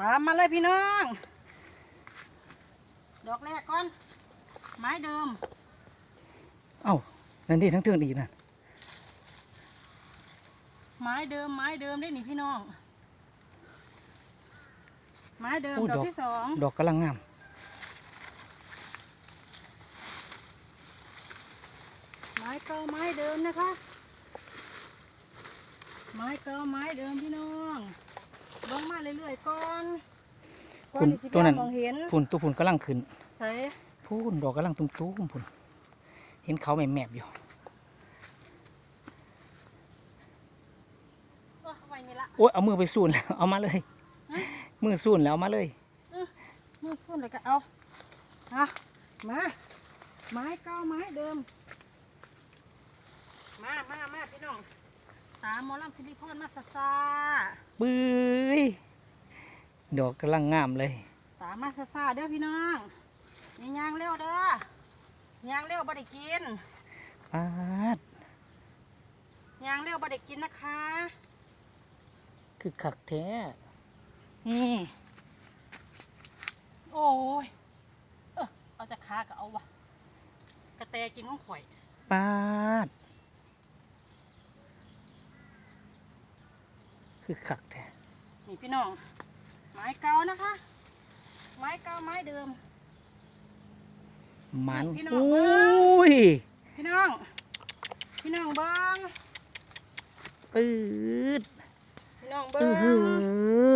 ตามมาเลยพี่น้อง ดอกแรกก่อน ไม้เดิม เอ้านั่นที่ทั้งเทิงอีกนะไม้เดิมไม้เดิมได้นี่พี่น้อง ไม้เดิมโอ้ดอกดอกที่สอง ดอกกำลังงาม ไม้เก่าไม้เดิมนะคะ ไม้เก่าไม้เดิมพี่น้อง ลงมาเรื่อยๆก่อนก่อนพุ่นที่สิตัวนั้นมองเห็นพุ่นตัวพุ่นกำลังขึ้นใส่พุ่นดอกกำลังตุ้มตุ้มๆพุ่นเห็นเขาแหมบๆอยู่เอาไว้นี่ละโอ้ยเอามือไปสูนแล้วเอามาเลยฮะมือสูนแล้วเอามาเลยมือพุ่นเลยก็เอาอะมาไม้เก่าไม้เดิม มามามาพี่น้อง ตามหมอลำซิลิคอนมาซาซาบื้ยดอกกำลังงามเลย ตามมาซาซาเด้อพี่น้องนี่ยางเร็วเด้อยางเร็วบ่ได้กินปาดยางเร็วบ่ได้กินนะคะ คือขักแท้ นี่โอ้ย เออเอาจะค้าก็เอาวะกระแตกินของข่อย ปาด คือขักแท้นี่พี่น้อง ไม้เก่านะคะ ไม้เก่าไม้เดิม มันพี่น้อง อุ้ย พี่น้อง พี่น้องเบิ้งปืดพี่น้องอืเบิ้อหืง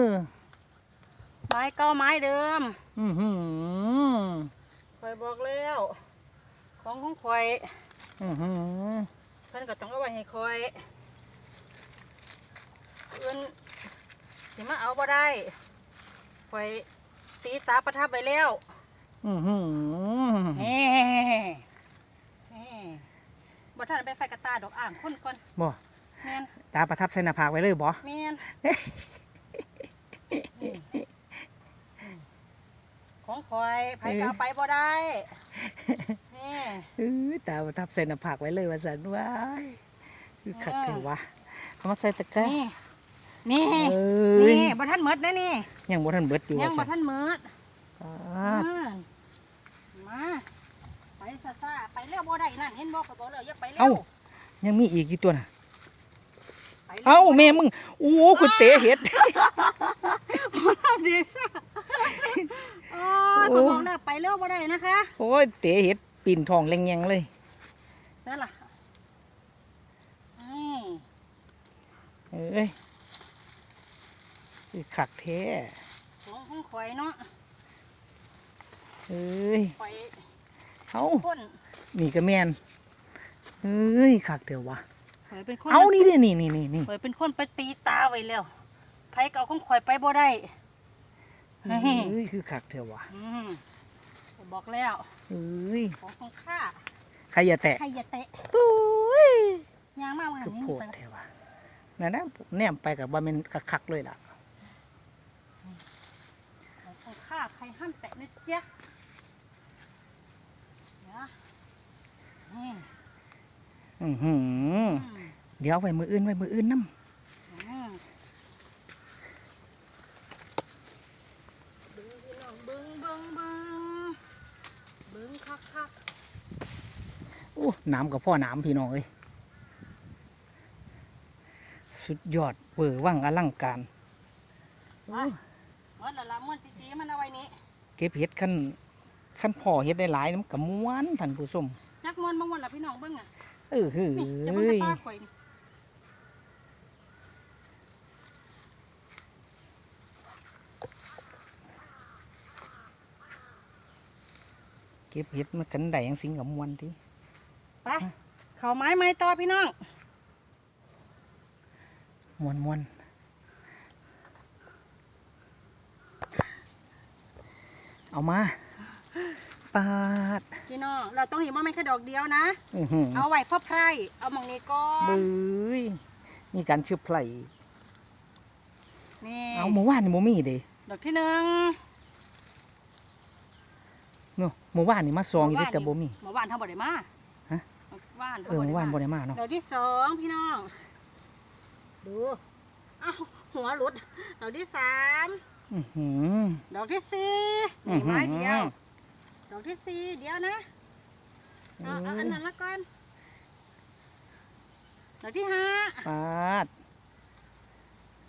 อไม้เก่าไม้เดิม อือหือข่อยบอกแล้ว ของของข่อย อือหือเพิ่นก็ต้องเอาไว้ให้ข่อยเอื่นสิมาเอาบ่ได้ข่อยตีตาประทับไปแล้วอือหือเฮ้เฮ้บ่ทันไปไฟกระตาดอกอ่างคนก่อนบ่แม่นตาประทับใส่หน้าผากไว้เลยบ่แม่นนี่ของข่อยไผก็เอาไปบ่ได้นี่เอ้ยตาประทับใส่หน้าผากไว้เลยว่าสันว้ายคือขักแท้วะเอามาใส่ตะกร้า นี่ นี่ เอ้ยนี่บ่ทันหมดนะนี่ยังบ่ทันเบิดอยู่ยังบ่ว่าทัซั่นนหมดปาอ่าดมาไปซะซาไปเร็วบ่ได้นั่นเห็นบ่ก็บอกแล้วอย่าไปเร็เอ้า วยังมีอีกกี่ตัวน่ะ ไปร็วเอ้าแม่มึงโอ้คุณเต๋เห็ด เดี๋ยวซะโอ้ยโอ้ก็บอกแล้วไปเร็วบ่ได้นะคะโอ้ยเต๋เห็ดปีนทองแรงแยงเลยนั่นล่ะนี่เอ้ย คือขักแท้ของของข่อยเนาะเอ้ยข่อยเอ้าคน นี่ก็แม่นเอ้ยขักเถอะวะข่อยเป็นคนเอานี่เด้อนี่นี่นี่นี่ข่อยเป็นคนไปตีตาไว้แล้วไผก็เอาของข่อยไปบ่ได้ เอ้ยคือขักเถอะวะอืมข่อยบอกแล้วเอ้ยของของข้าใครอย่าแตะใครอย่าเตะปุ้ยยางมากว่าคือนี้โพดไปเถอะวะนั่นนะแนมไปกับว่ามันคักๆเลยล่ะ ของข้าใครห้ามแตะนะจ๊ะเดี๋ยวนี่อือหือ อืมเดี๋ยวไว้มืออื่นไว้มืออื่นน้อืมเบิ้งพี่น้องเบิ้งเบิ้งเบิ้งเบิ้งคักคักำโอ้น้ำกับพ่อน้ำพี่น้องเอ้ยสุดยอดเวอร์ว่างอลังการไป ดและละม้วนจีจีมันเอาไว้นี่เก็บเห็ดขั้นขั้นพ่อเห็ดได้หลายน้ำกับม้วนท่านผู้ชมจักม้วนบางวันละพี่น้องเบิ้งอะเออเฮ้นี่จะเบิ้งกระยตาข่อยนี่เก็บเห็ดมากันได้ยังสิงกับม้วนที่ไปเขาไม้ไม้ต่อพี่น้องม้วนม้วน เอามาปาดพี่น้องเราต้องเห็นว่าไม่แค่ดอกเดียวนะ อื้อหือเอาไว้เพื่อไพร่เอามองนี้ก่อนบื้ยมีการเชื่อไผลนี่เอาเมื่อวานนี่โมมี่เด้ดอกที่หนึ่งเนาะเมื่อวานนี่มาซองอยู่เด้แต่บ่มีเมื่อวานทำบ่ได้มาฮะเมื่อวานเออเมื่อวานบ่ได้ได้มาเนาะดอกที่สองพี่น้อง ดู เอ้าหัวหลุดดอกที่สามอื้อหือ ดอกที่สี่อื้นี่อหือไม้เดียว ดอกที่สี่เดียวนะ เอาเอาอันนั้นละก่อน ดอกที่ห้าปาด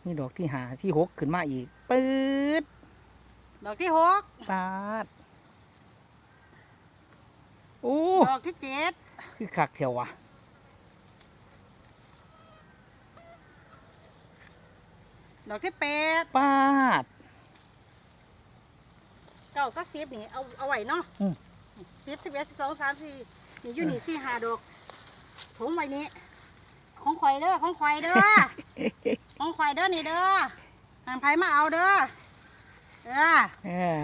มีดอกที่หาที่หกขึ้นมาอีกปื๊ดดอกที่หกปาดโอ้ดอกที่เจ็ดคือคักเถววะดอกที่แปดปาด เก้าก็สิบนี่เอาเอาไว้เนาะอืม สิบสิบเอ็ดสิบสองสามสี่นี่อยู่นี่สี่ห้าดอกถุงไว้นี้ ของข่อยเด้อของข่อยเด้อ ของข่อยเด้อนี่เด้อหางไผมาเอาเด้อเออเออ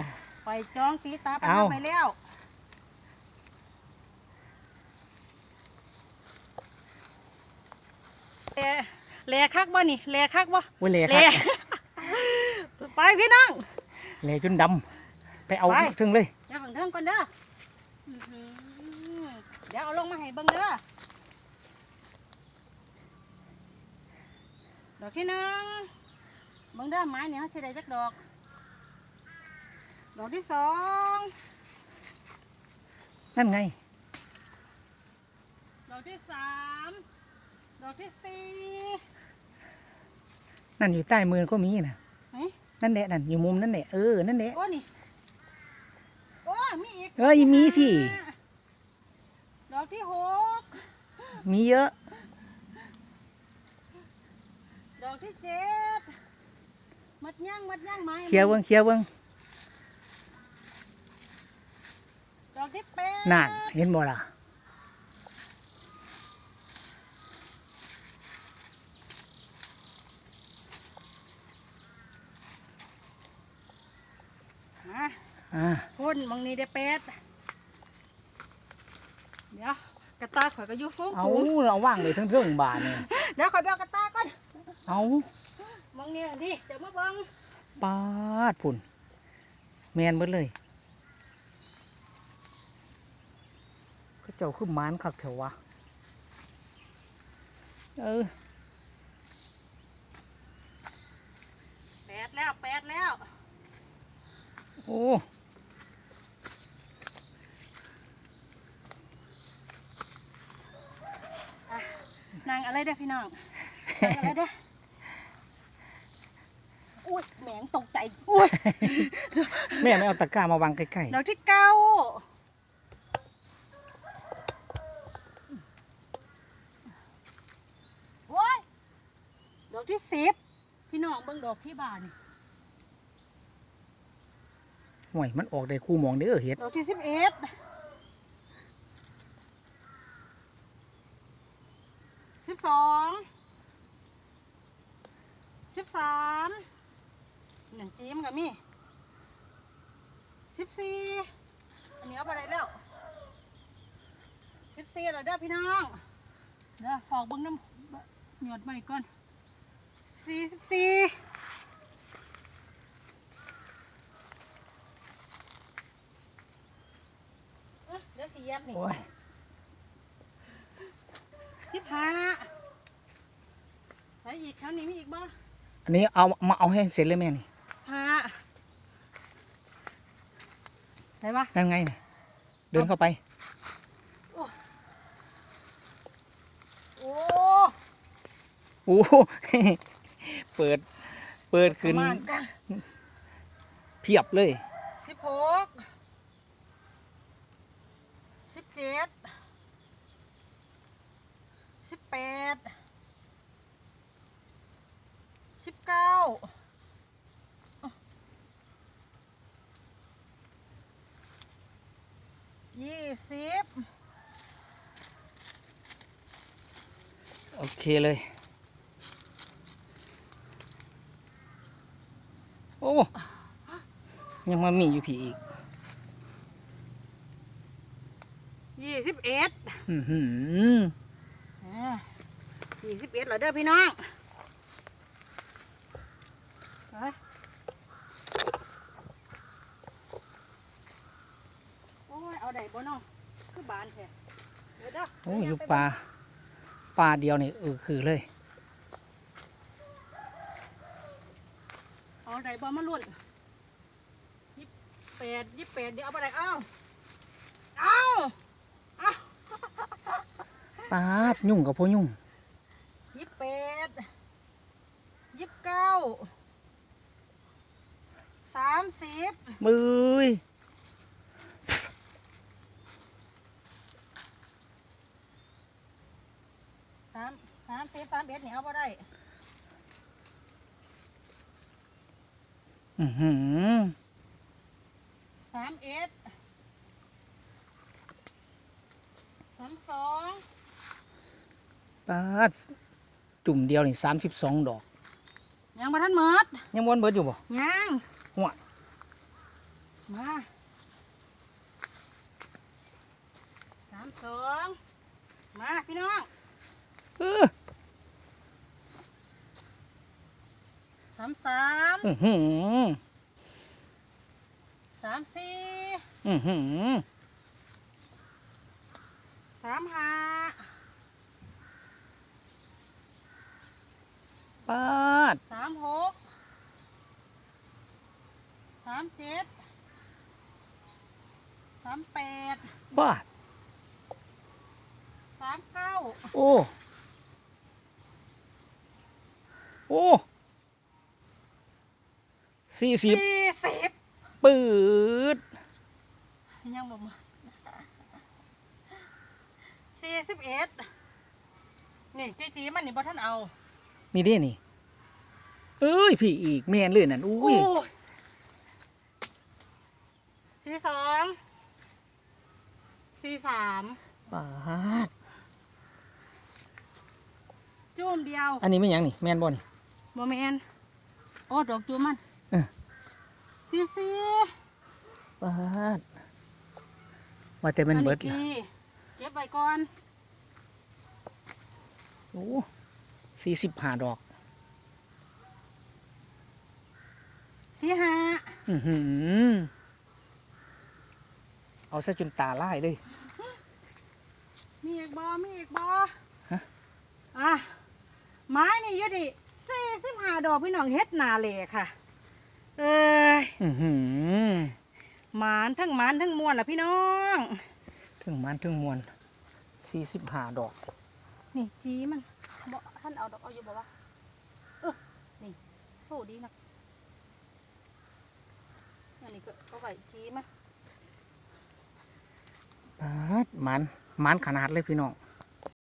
ข่อยจองสีตาไปเอา ทำไปแล้วแลแลคักบ่นี่แลคักบ่เวยเลแลครับไปพี่น้องเลจนดำ ไปเอาไป ถึงเลย เดี๋ยวฝั่งเทิงก่อนเด้ออื้อหือเดี๋ยวเอาลงมาให้เบิ่งเด้อดอกที่หนึ่งเบิ่งเด้อไม้เนี่ยเขาใช้ได้จักดอก ดอกที่สองนั่นไง ดอกที่สามดอกที่สี่นั่นอยู่ใต้มือก็มีนะเฮ้ยนั่นแหละนั่นอยู่มุมนั่นแหละเออนั่นแหละโอ้นี่โอ้ มีอีกเอ้ยมีสิ ดอกที่หกมีเยอะ ดอกที่เจ็ดมัดย่างมัดย่างไม้เคลียร์เบิ้งเคลียร์เบิ้งดอกที่แปดนั่นเห็นบ่ล่ะ มา อ่าพ่นมังนี้ได้แปดเดี๋ยวกระตาข่อยก็อยู่ฟุ้งเอาฝูงเอาว่างเลยทั้งเรื่องบาทเนี่ยเดี๋ยวข่อยไปเอากระตาก่อนเอามังนี้ดิเดี๋ยวมาเบิ่งปาดพุ่นแมนเบิดเลยก็เจ้าคือหมานคักเถววะเออแปดแล้วแปดแล้ว โอ้ นางอะไรเด้อพี่น้องนางอะไรเด้ออุ้ยแหมงตกใจอุ้ยแม่ไม่เอาตะกร้ามาวางใกล้ดอกที่เก้าโอ้ยดอกที่สิบพี่น้องเบิ่งดอกที่บานนี่ๆห่วยมันออกได้คู่หมองเด้อเฮ็ดดอกที่สิบเอ็ด สิบสองสิบสามหนึ่งจีมกับมี่สิบสี่อันนี้เอาไปได้แล้วสิบสี่แล้วเด้อพี่น้องเดี๋ยวฝอกเบิ้งน้ำหยดใหม่ก่อนสี่สิบสี่เอ้ยเดี๋ยวสี่แยบนี่โอ้ยสิบห้า ไปอีกแถวนี้มีอีกบ้างอันนี้เอามาเอาให้เสร็จเลยแม่นี่ห้าไหนวะนั่นไงน่ะเดินเข้าไป โอ้โอ้โห เปิด เปิดขึ้นประมาณกันเพียบเลย สิบหกสิบเจ็ดสิบแปดสิบ เก้ายี่สิบโอเคเลย โอ้ ยังมามีอยู่ผีอีกยี่สิบเอ็ดอือหือยี่สิบเอ็ดเหรอเด้อพี่น้องไป โอ้ย เอาได้บ่น้องคือบานแท้เดี๋ยวเด้อโอ้อยู่ปลาปลาเดียวนี่เออคือเลย เอาเอาไหนบอมาลุ่นยี่แปดยี่แปดเดี๋ยวเอาไปไหนเอาเอาเอาปาดยุ่งกับพ่อยุ่ง ยี่แปดยี่เก้า สามสิบมืยสามสามสิบสามเอ็ดเนี่ยเอาไปได้อือหือสามเอ็ดสามสองปาดจุ่มเดียวนี่สามสิบสองดอก ยังมาท่านเมิดยังวนเบิดอยู่บ่ยังหัวมาสามสองมาพี่น้องเออสามสามอือหือสามสี่อือหือสามห้า ปาดสามหกสามเจ็ดสามแปดปาดสามเก้าโอ้โอ้สี่สิบสี่สิบปืดยังบ่มาสี่สิบเอ็ดนี่จีจีมันนี่บ่ท่านเอา นี่เด้นี่ เอ้ย พี่อีกแมนเลยนั่นอุ้ยยสี่สองสี่สามปาดจุ่มเดียวอันนี้ไม่หยังนี่แมนบ่นี่โมเมนโอ้ดอกจุ่มมันเออ สี่สี่ปาดว่าแต่มันเบิดอัล่ะกี่เก็บไว้ก่อนโอ้ สี่สิบห้าดอก สี่ห้าอือหือเอาซะจนตาลายเลย มีอีกบอมีอีกบอฮะ อะ ไม้นี่อยุดิสี่สิบห้าดอกพี่น้องเฮ็ดนาเลยค่ะ เอ้ยอือหือหมานทั้งหมานทั้งมวลอะพี่น้อง ถึงมันถึงมวลสี่สิบห้าดอก นี่จีมัน บ่ท่านเอาดอกเอาอยู่บอกว่าเออนี่สู้ดีนะอันนี้ก็เอาไว้จีมันปาดมันมันขนาดเลยพี่น้อง